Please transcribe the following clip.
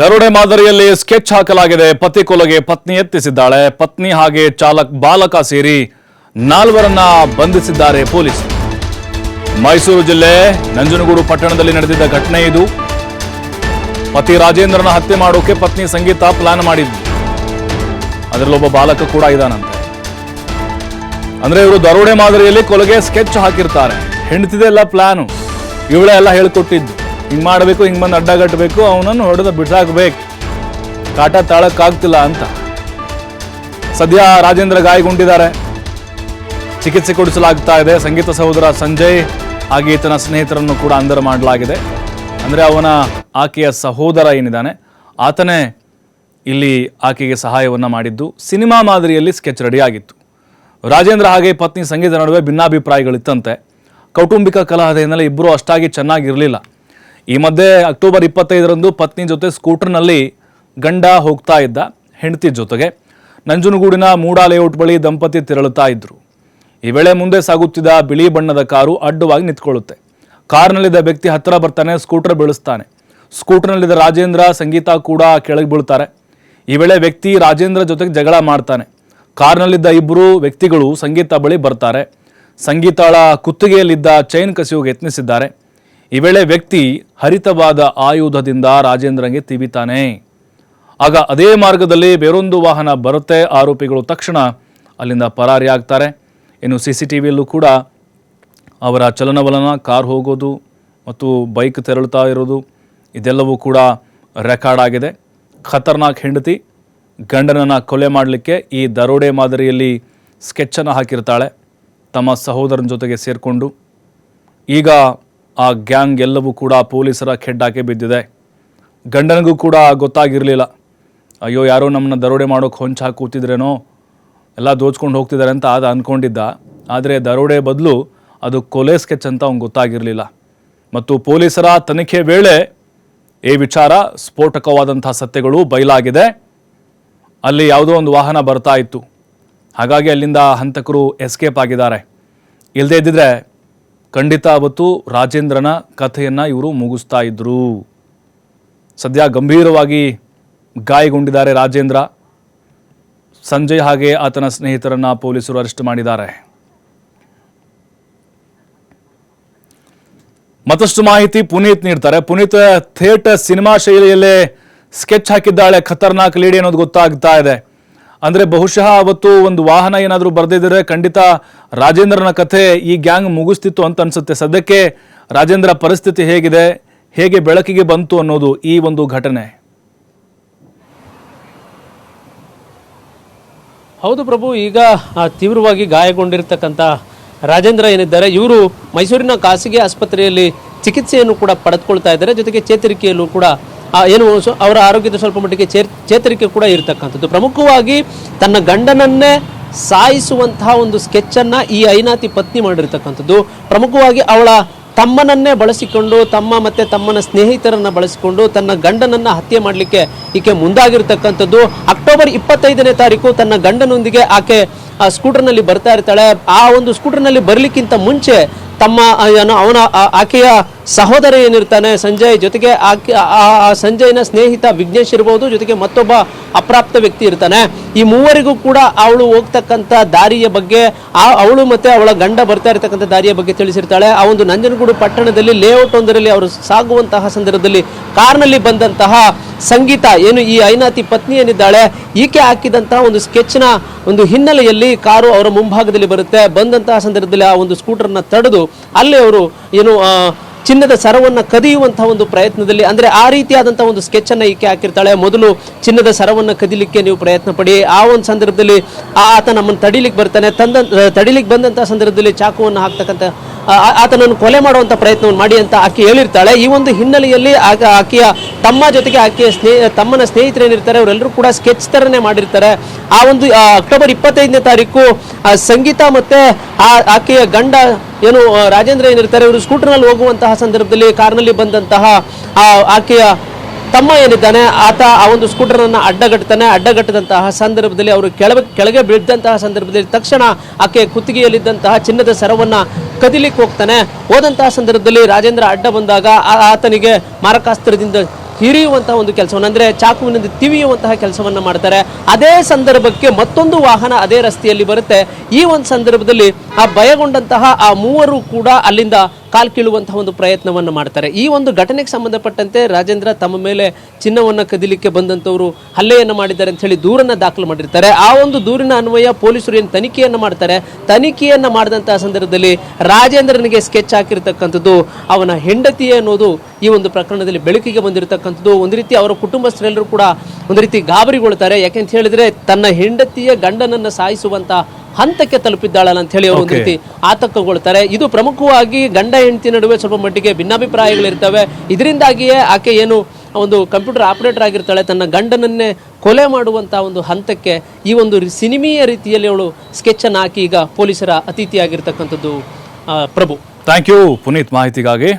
ದರೋಡೆ ಮಾದರಿಯಲ್ಲಿ ಸ್ಕೆಚ್ ಹಾಕಲಾಗಿದೆ. ಪತಿ ಕೊಲೆಗೆ ಪತ್ನಿ ಎತ್ತಿಸಿದ್ದಾಳೆ. ಪತ್ನಿ ಹಾಗೆ ಚಾಲಕ್ ಬಾಲಕ ಸೇರಿ ನಾಲ್ವರನ್ನ ಬಂಧಿಸಿದ್ದಾರೆ ಪೊಲೀಸರು. ಮೈಸೂರು ಜಿಲ್ಲೆ ನಂಜನಗೂಡು ಪಟ್ಟಣದಲ್ಲಿ ನಡೆದಿದ್ದ ಘಟನೆ ಇದು. ಪತಿ ರಾಜೇಂದ್ರನ ಹತ್ಯೆ ಮಾಡೋಕೆ ಪತ್ನಿ ಸಂಗೀತ ಪ್ಲಾನ್ ಮಾಡಿದ್ದು ಅದರಲ್ಲೊಬ್ಬ ಬಾಲಕ ಕೂಡ ಇದ್ದಾನಂತೆ. ಅಂದ್ರೆ ಇವರು ದರೋಡೆ ಮಾದರಿಯಲ್ಲಿ ಕೊಲೆಗೆ ಸ್ಕೆಚ್ ಹಾಕಿರ್ತಾರೆ. ಹೆಂಡತಿದೆ ಎಲ್ಲ ಪ್ಲಾನು. ಇವಳೆ ಎಲ್ಲ ಹೇಳ್ಕೊಟ್ಟಿದ್ದು. ಹಿಂಗ್ ಮಾಡಬೇಕು, ಹಿಂಗ್ ಬಂದು ಅಡ್ಡಗಟ್ಟಬೇಕು ಅವನನ್ನು ಹೊಡೆದು ಬಿಡ್ಸಾಕ್ಬೇಕು ಕಾಟ ತಾಳಕ್ಕಾಗ್ತಿಲ್ಲ ಅಂತ. ಸದ್ಯ ರಾಜೇಂದ್ರ ಗಾಯಗೊಂಡಿದ್ದಾರೆ. ಚಿಕಿತ್ಸೆ ಕೊಡಿಸಲಾಗ್ತಾ ಇದೆ. ಸಂಗೀತ ಸಹೋದರ ಸಂಜಯ್, ಹಾಗೆ ಈತನ ಸ್ನೇಹಿತರನ್ನು ಕೂಡ ಅಂದರ ಮಾಡಲಾಗಿದೆ. ಅಂದರೆ ಅವನ ಆಕೆಯ ಸಹೋದರ ಏನಿದ್ದಾನೆ, ಆತನೇ ಇಲ್ಲಿ ಆಕೆಗೆ ಸಹಾಯವನ್ನು ಮಾಡಿದ್ದು. ಸಿನಿಮಾ ಮಾದರಿಯಲ್ಲಿ ಸ್ಕೆಚ್ ರೆಡಿ ಆಗಿತ್ತು. ರಾಜೇಂದ್ರ ಹಾಗೆ ಪತ್ನಿ ಸಂಗೀತ ನಡುವೆ ಭಿನ್ನಾಭಿಪ್ರಾಯಗಳಿತ್ತಂತೆ. ಕೌಟುಂಬಿಕ ಕಲಹದ ಹಿನ್ನೆಲೆ ಇಬ್ಬರೂ ಅಷ್ಟಾಗಿ ಚೆನ್ನಾಗಿರಲಿಲ್ಲ. ಈ ಮಧ್ಯೆ ಅಕ್ಟೋಬರ್ ಇಪ್ಪತ್ತೈದರಂದು ಪತ್ನಿ ಜೊತೆ ಸ್ಕೂಟರ್ನಲ್ಲಿ ಗಂಡ ಹೋಗ್ತಾ ಇದ್ದ ಹೆಂಡತಿ ಜೊತೆಗೆ. ನಂಜನಗೂಡಿನ ಮೂಡಾ ಲೇಔಟ್ ಬಳಿ ದಂಪತಿ ತೆರಳುತ್ತಾ ಇದ್ದರು ಈ ವೇಳೆ ಮುಂದೆ ಸಾಗುತ್ತಿದ್ದ ಬಿಳಿ ಬಣ್ಣದ ಕಾರು ಅಡ್ಡವಾಗಿ ನಿಂತ್ಕೊಳ್ಳುತ್ತೆ. ಕಾರ್ನಲ್ಲಿದ್ದ ವ್ಯಕ್ತಿ ಹತ್ತಿರ ಬರ್ತಾನೆ, ಸ್ಕೂಟರ್ ಬೀಳಿಸ್ತಾನೆ. ಸ್ಕೂಟರ್ನಲ್ಲಿದ್ದ ರಾಜೇಂದ್ರ ಸಂಗೀತ ಕೂಡ ಕೆಳಗೆ ಬೀಳ್ತಾರೆ. ಈ ವೇಳೆ ವ್ಯಕ್ತಿ ರಾಜೇಂದ್ರ ಜೊತೆಗೆ ಜಗಳ ಮಾಡ್ತಾನೆ. ಕಾರ್ನಲ್ಲಿದ್ದ ಇಬ್ಬರು ವ್ಯಕ್ತಿಗಳು ಸಂಗೀತ ಬಳಿ ಬರ್ತಾರೆ. ಸಂಗೀತಾಳ ಕುತ್ತಿಗೆಯಲ್ಲಿದ್ದ ಚೈನ್ ಕಸಿಯೋಗೆ ಯತ್ನಿಸಿದ್ದಾರೆ. ಈ ವೇಳೆ ವ್ಯಕ್ತಿ ಹರಿತವಾದ ಆಯುಧದಿಂದ ರಾಜೇಂದ್ರಗೆ ತಿವಿತಾನೆ. ಆಗ ಅದೇ ಮಾರ್ಗದಲ್ಲಿ ಬೇರೊಂದು ವಾಹನ ಬರುತ್ತೆ ಆರೋಪಿಗಳು ತಕ್ಷಣ ಅಲ್ಲಿಂದ ಪರಾರಿಯಾಗ್ತಾರೆ ಇನ್ನು ಸಿ ಸಿ ಟಿ ವಿಯಲ್ಲೂ ಕೂಡ ಅವರ ಚಲನವಲನ, ಕಾರ್ ಹೋಗೋದು ಮತ್ತು ಬೈಕ್ ತೆರಳುತ್ತಾ ಇರೋದು ಇದೆಲ್ಲವೂ ಕೂಡ ರೆಕಾರ್ಡ್ ಆಗಿದೆ. ಖತರ್ನಾಕ್ ಹೆಂಡತಿ ಗಂಡನನ್ನು ಕೊಲೆ ಮಾಡಲಿಕ್ಕೆ ಈ ದರೋಡೆ ಮಾದರಿಯಲ್ಲಿ ಸ್ಕೆಚ್ಚನ್ನು ಹಾಕಿರ್ತಾಳೆ. ತಮ್ಮ ಸಹೋದರನ ಜೊತೆಗೆ ಸೇರಿಕೊಂಡು. ಈಗ ಆ ಗ್ಯಾಂಗ್ ಎಲ್ಲವೂ ಕೂಡ ಪೊಲೀಸರ ಖೆಡ್ಡಾಕೆ ಬಿದ್ದಿದೆ. ಗಂಡನಿಗೂ ಕೂಡ ಗೊತ್ತಾಗಿರಲಿಲ್ಲ. ಅಯ್ಯೋ, ಯಾರೋ ನಮ್ಮನ್ನ ದರೋಡೆ ಮಾಡೋಕೆ ಹೊಂಚು ಕೂತಿದ್ರೇನೋ? ಎಲ್ಲ ದೋಚ್ಕೊಂಡು ಹೋಗ್ತಿದ್ದಾರೆ ಅಂತ ಅದು ಅಂದ್ಕೊಂಡಿದ್ದ ಆದರೆ ದರೋಡೆ ಬದಲು ಅದು ಕೊಲೆ ಸ್ಕೆಚ್ ಅಂತ ಅವ್ನು ಗೊತ್ತಾಗಿರಲಿಲ್ಲ. ಮತ್ತು ಪೊಲೀಸರ ತನಿಖೆ ವೇಳೆ ಈ ವಿಚಾರ ಸ್ಫೋಟಕವಾದಂಥ ಸತ್ಯಗಳು ಬಯಲಾಗಿದೆ. ಅಲ್ಲಿ ಯಾವುದೋ ಒಂದು ವಾಹನ ಬರ್ತಾ ಇತ್ತು. ಹಾಗಾಗಿ ಅಲ್ಲಿಂದ ಹಂತಕರು ಎಸ್ಕೇಪ್ ಆಗಿದ್ದಾರೆ. ಇಲ್ಲದೇ ಇದ್ದಿದ್ರೆ ಖಂಡಿತ ಅವತ್ತು ರಾಜೇಂದ್ರನ ಕಥೆಯನ್ನು ಇವರು ಮುಗಿಸ್ತಾ ಇದ್ರು. ಸದ್ಯ ಗಂಭೀರವಾಗಿ ಗಾಯಗೊಂಡಿದ್ದಾರೆ ರಾಜೇಂದ್ರ. ಸಂಜಯ್ ಹಾಗೆ ಆತನ ಸ್ನೇಹಿತರನ್ನ ಪೊಲೀಸರು ಅರೆಸ್ಟ್ ಮಾಡಿದ್ದಾರೆ. ಮತ್ತಷ್ಟು ಮಾಹಿತಿ ಪುನೀತ್ ನೀಡ್ತಾರೆ. ಪುನೀತ್ ಥಿಯೇಟರ್ ಸಿನಿಮಾ ಶೈಲಿಯಲ್ಲೇ ಸ್ಕೆಚ್ ಹಾಕಿದ್ದಾಳೆ. ಖತರ್ನಾಕ್ ಲೇಡಿ ಅನ್ನೋದು ಗೊತ್ತಾಗ್ತಾ ಇದೆ. ಅಂದ್ರೆ ಬಹುಶಃ ಅವತ್ತು ಒಂದು ವಾಹನ ಏನಾದರೂ ಬರ್ದಿದ್ರೆ ಖಂಡಿತ ರಾಜೇಂದ್ರನ ಕಥೆ ಈ ಗ್ಯಾಂಗ್ ಮುಗಿಸ್ತಿತ್ತು ಅಂತ ಅನ್ಸುತ್ತೆ. ಸದ್ಯಕ್ಕೆ ರಾಜೇಂದ್ರ ಪರಿಸ್ಥಿತಿ ಹೇಗಿದೆ? ಹೇಗೆ ಬೆಳಕಿಗೆ ಬಂತು ಅನ್ನೋದು ಈ ಒಂದು ಘಟನೆ. ಹೌದು ಪ್ರಭು, ಈಗ ತೀವ್ರವಾಗಿ ಗಾಯಗೊಂಡಿರ್ತಕ್ಕಂಥ ರಾಜೇಂದ್ರ ಏನಿದ್ದಾರೆ, ಇವರು ಮೈಸೂರಿನ ಖಾಸಗಿ ಆಸ್ಪತ್ರೆಯಲ್ಲಿ ಚಿಕಿತ್ಸೆಯನ್ನು ಕೂಡ ಪಡೆದುಕೊಳ್ತಾ ಇದ್ದಾರೆ. ಜೊತೆಗೆ ಚೇತರಿಕೆಯಲ್ಲೂ ಕೂಡ ಏನು ಅವರ ಆರೋಗ್ಯದ ಸ್ವಲ್ಪ ಮಟ್ಟಿಗೆ ಚೇತರಿಕೆ ಕೂಡ ಇರತಕ್ಕಂಥದ್ದು. ಪ್ರಮುಖವಾಗಿ ತನ್ನ ಗಂಡನನ್ನೇ ಸಾಯಿಸುವಂತಹ ಒಂದು ಸ್ಕೆಚ್ಚನ್ನು ಈ ಐನಾತಿ ಪತ್ನಿ ಮಾಡಿರ್ತಕ್ಕಂಥದ್ದು. ಪ್ರಮುಖವಾಗಿ ಅವಳ ತಮ್ಮನನ್ನೇ ಬಳಸಿಕೊಂಡು, ತಮ್ಮ ಮತ್ತೆ ತಮ್ಮನ ಸ್ನೇಹಿತರನ್ನ ಬಳಸಿಕೊಂಡು, ತನ್ನ ಗಂಡನನ್ನ ಹತ್ಯೆ ಮಾಡಲಿಕ್ಕೆ ಈಕೆ ಮುಂದಾಗಿರ್ತಕ್ಕಂಥದ್ದು. ಅಕ್ಟೋಬರ್ ಇಪ್ಪತ್ತೈದನೇ ತಾರೀಕು ತನ್ನ ಗಂಡನೊಂದಿಗೆ ಆಕೆ, ಆ ಸ್ಕೂಟರ್ನಲ್ಲಿ ಬರ್ತಾ ಇರ್ತಾಳೆ. ಆ ಒಂದು ಸ್ಕೂಟರ್ನಲ್ಲಿ ಬರಲಿಕ್ಕಿಂತ ಮುಂಚೆ ತಮ್ಮ ಏನು, ಅವನ ಆಕೆಯ ಸಹೋದರ ಏನಿರ್ತಾನೆ, ಸಂಜಯ್, ಜೊತೆಗೆ ಆಕೆ, ಆ ಸಂಜಯ್ನ ಸ್ನೇಹಿತ ವಿಘ್ನೇಶ್ ಇರ್ಬೋದು, ಜೊತೆಗೆ ಮತ್ತೊಬ್ಬ ಅಪ್ರಾಪ್ತ ವ್ಯಕ್ತಿ ಇರ್ತಾನೆ. ಈ ಮೂವರಿಗೂ ಕೂಡ ಅವಳು ಹೋಗ್ತಕ್ಕಂಥ ದಾರಿಯ ಬಗ್ಗೆ, ಆ, ಅವಳು ಮತ್ತು ಅವಳ ಗಂಡ ಬರ್ತಾ ಇರತಕ್ಕಂಥ ದಾರಿಯ ಬಗ್ಗೆ ತಿಳಿಸಿರ್ತಾಳೆ. ಆ ಒಂದು ನಂಜನಗೂಡು ಪಟ್ಟಣದಲ್ಲಿ ಲೇಔಟ್ ಒಂದರಲ್ಲಿ ಅವರು ಸಾಗುವಂತಹ ಸಂದರ್ಭದಲ್ಲಿ ಕಾರ್ನಲ್ಲಿ ಬಂದಂತಹ ಸಂಗೀತ, ಏನು, ಈ ಐನಾತಿ ಪತ್ನಿ ಏನಿದ್ದಾಳೆ, ಈಕೆ ಹಾಕಿದಂತಹ ಒಂದು ಸ್ಕೆಚ್ನ ಒಂದು ಹಿನ್ನೆಲೆಯಲ್ಲಿ ಕಾರು ಅವರ ಮುಂಭಾಗದಲ್ಲಿ ಬರುತ್ತೆ. ಬಂದಂತಹ ಸಂದರ್ಭದಲ್ಲಿ ಆ ಒಂದು ಸ್ಕೂಟರ್ನ ತಡೆದು ಅಲ್ಲಿ ಅವರು ಏನು ಚಿನ್ನದ ಸರವನ್ನು ಕದಿಯುವಂತಹ ಒಂದು ಪ್ರಯತ್ನದಲ್ಲಿ, ಅಂದರೆ ಆ ರೀತಿಯಾದಂಥ ಒಂದು ಸ್ಕೆಚ್ ಅನ್ನ ಈಕೆ ಹಾಕಿರ್ತಾಳೆ. ಮೊದಲು ಚಿನ್ನದ ಸರವನ್ನು ಕದಿಲಿಕ್ಕೆ ನೀವು ಪ್ರಯತ್ನ ಪಡಿ. ಆ ಒಂದು ಸಂದರ್ಭದಲ್ಲಿ ಆತ ನಮ್ಮನ್ನು ತಡಿಲಿಕ್ಕೆ ಬರ್ತಾನೆ. ತಂದ ತಡಿಲಿಕ್ಕೆ ಬಂದಂಥ ಸಂದರ್ಭದಲ್ಲಿ ಚಾಕುವನ್ನು ಹಾಕ್ತಕ್ಕಂಥ ಆತನನ್ನು ಕೊಲೆ ಮಾಡುವಂಥ ಪ್ರಯತ್ನವನ್ನು ಮಾಡಿ ಅಂತ ಆಕೆ ಹೇಳಿರ್ತಾಳೆ. ಈ ಒಂದು ಹಿನ್ನೆಲೆಯಲ್ಲಿ ಆಗ ಆಕೆಯ ತಮ್ಮ ಜೊತೆಗೆ ಆಕೆಯ ಸ್ನೇಹ, ತಮ್ಮನ ಸ್ನೇಹಿತರೇನಿರ್ತಾರೆ ಅವರೆಲ್ಲರೂ ಕೂಡ ಸ್ಕೆಚ್ ಥರನೇ ಮಾಡಿರ್ತಾರೆ. ಆ ಒಂದು ಅಕ್ಟೋಬರ್ ಇಪ್ಪತ್ತೈದನೇ ತಾರೀಕು ಸಂಗೀತ ಮತ್ತು ಆ, ಆಕೆಯ ಗಂಡ ಏನು ರಾಜೇಂದ್ರ ಏನಿರ್ತಾರೆ, ಇವರು ಸ್ಕೂಟರ್ನಲ್ಲಿ ಹೋಗುವಂತಹ ಸಂದರ್ಭದಲ್ಲಿ ಕಾರ್ನಲ್ಲಿ ಬಂದಂತಹ ಆಕೆಯ ತಮ್ಮ ಏನಿದ್ದಾನೆ, ಆತ ಆ ಒಂದು ಸ್ಕೂಟರನ್ನು ಅಡ್ಡಗಟ್ತಾನೆ. ಅಡ್ಡಗಟ್ಟದಂತಹ ಸಂದರ್ಭದಲ್ಲಿ ಅವರು ಕೆಳಗೆ ಕೆಳಗೆ ಬಿದ್ದಂತಹ ಸಂದರ್ಭದಲ್ಲಿ ತಕ್ಷಣ ಆಕೆ ಕುತ್ತಿಗೆಯಲ್ಲಿದ್ದಂತಹ ಚಿನ್ನದ ಸರವನ್ನ ಕದಿಲಿಕ್ಕೆ ಹೋಗ್ತಾನೆ. ಹೋದಂತಹ ಸಂದರ್ಭದಲ್ಲಿ ರಾಜೇಂದ್ರ ಅಡ್ಡ ಬಂದಾಗ ಆತನಿಗೆ ಮಾರಕಾಸ್ತ್ರದಿಂದ ಹಿರಿಯುವಂತಹ ಒಂದು ಕೆಲಸವನ್ನು, ಅಂದರೆ ಚಾಕುವಿನಿಂದ ತಿವಿಯುವಂತಹ ಕೆಲಸವನ್ನ ಮಾಡ್ತಾರೆ. ಅದೇ ಸಂದರ್ಭಕ್ಕೆ ಮತ್ತೊಂದು ವಾಹನ ಅದೇ ರಸ್ತೆಯಲ್ಲಿ ಬರುತ್ತೆ. ಈ ಒಂದು ಸಂದರ್ಭದಲ್ಲಿ ಆ ಭಯಗೊಂಡಂತಹ ಆ ಮೂವರು ಕೂಡ ಅಲ್ಲಿಂದ ಕಾಲ್ ಕೀಳುವಂತಹ ಒಂದು ಪ್ರಯತ್ನವನ್ನು ಮಾಡ್ತಾರೆ. ಈ ಒಂದು ಘಟನೆಗೆ ಸಂಬಂಧಪಟ್ಟಂತೆ ರಾಜೇಂದ್ರ ತಮ್ಮ ಮೇಲೆ ಚಿನ್ನವನ್ನ ಕದಿಲಿಕ್ಕೆ ಬಂದಂತವರು ಹಲ್ಲೆಯನ್ನು ಮಾಡಿದ್ದಾರೆ ಅಂತ ಹೇಳಿ ದೂರನ್ನ ದಾಖಲು ಮಾಡಿರ್ತಾರೆ. ಆ ಒಂದು ದೂರಿನ ಅನ್ವಯ ಪೊಲೀಸರು ಏನು ತನಿಖೆಯನ್ನು ಮಾಡ್ತಾರೆ? ತನಿಖೆಯನ್ನು ಮಾಡಿದಂತಹ ಸಂದರ್ಭದಲ್ಲಿ ರಾಜೇಂದ್ರನಿಗೆ ಸ್ಕೆಚ್ ಹಾಕಿರ್ತಕ್ಕಂಥದ್ದು ಅವನ ಹೆಂಡತಿಯೇ ಅನ್ನೋದು ಈ ಒಂದು ಪ್ರಕರಣದಲ್ಲಿ ಬೆಳಕಿಗೆ ಬಂದಿರತಕ್ಕಂಥದ್ದು ಒಂದು ರೀತಿ ಅವರ ಕುಟುಂಬಸ್ಥರೆಲ್ಲರೂ ಕೂಡ ಒಂದು ರೀತಿ ಗಾಬರಿಗೊಳ್ತಾರೆ. ಯಾಕೆಂತ ಹೇಳಿದ್ರೆ ತನ್ನ ಹೆಂಡತಿಯ ಗಂಡನನ್ನ ಸಾಯಿಸುವಂತ ಹಂತಕ್ಕೆ ತಲುಪಿದ್ದಾಳಲ್ಲ ಅಂತ ಹೇಳಿ ಅವರು ಒಂದು ರೀತಿ ಆತಂಕಗೊಳ್ತಾರೆ. ಇದು ಪ್ರಮುಖವಾಗಿ ಗಂಡ ಹೆಂಡತಿ ನಡುವೆ ಸ್ವಲ್ಪ ಮಟ್ಟಿಗೆ ಭಿನ್ನಾಭಿಪ್ರಾಯಗಳಿರ್ತವೆ. ಇದರಿಂದಾಗಿಯೇ ಆಕೆ ಏನು ಒಂದು ಕಂಪ್ಯೂಟರ್ ಆಪರೇಟರ್ ಆಗಿರ್ತಾಳೆ. ತನ್ನ ಗಂಡನನ್ನೇ ಕೊಲೆ ಮಾಡುವಂತ ಒಂದು ಹಂತಕ್ಕೆ ಈ ಒಂದು ಸಿನಿಮೀಯ ರೀತಿಯಲ್ಲಿ ಅವಳು ಸ್ಕೆಚ್ ಅನ್ನು ಹಾಕಿ ಈಗ ಪೊಲೀಸರ ಅತಿಥಿಯಾಗಿರ್ತಕ್ಕಂಥದ್ದು ಪ್ರಭು. ಥ್ಯಾಂಕ್ ಯು ಪುನೀತ್ ಮಾಹಿತಿಗಾಗಿ.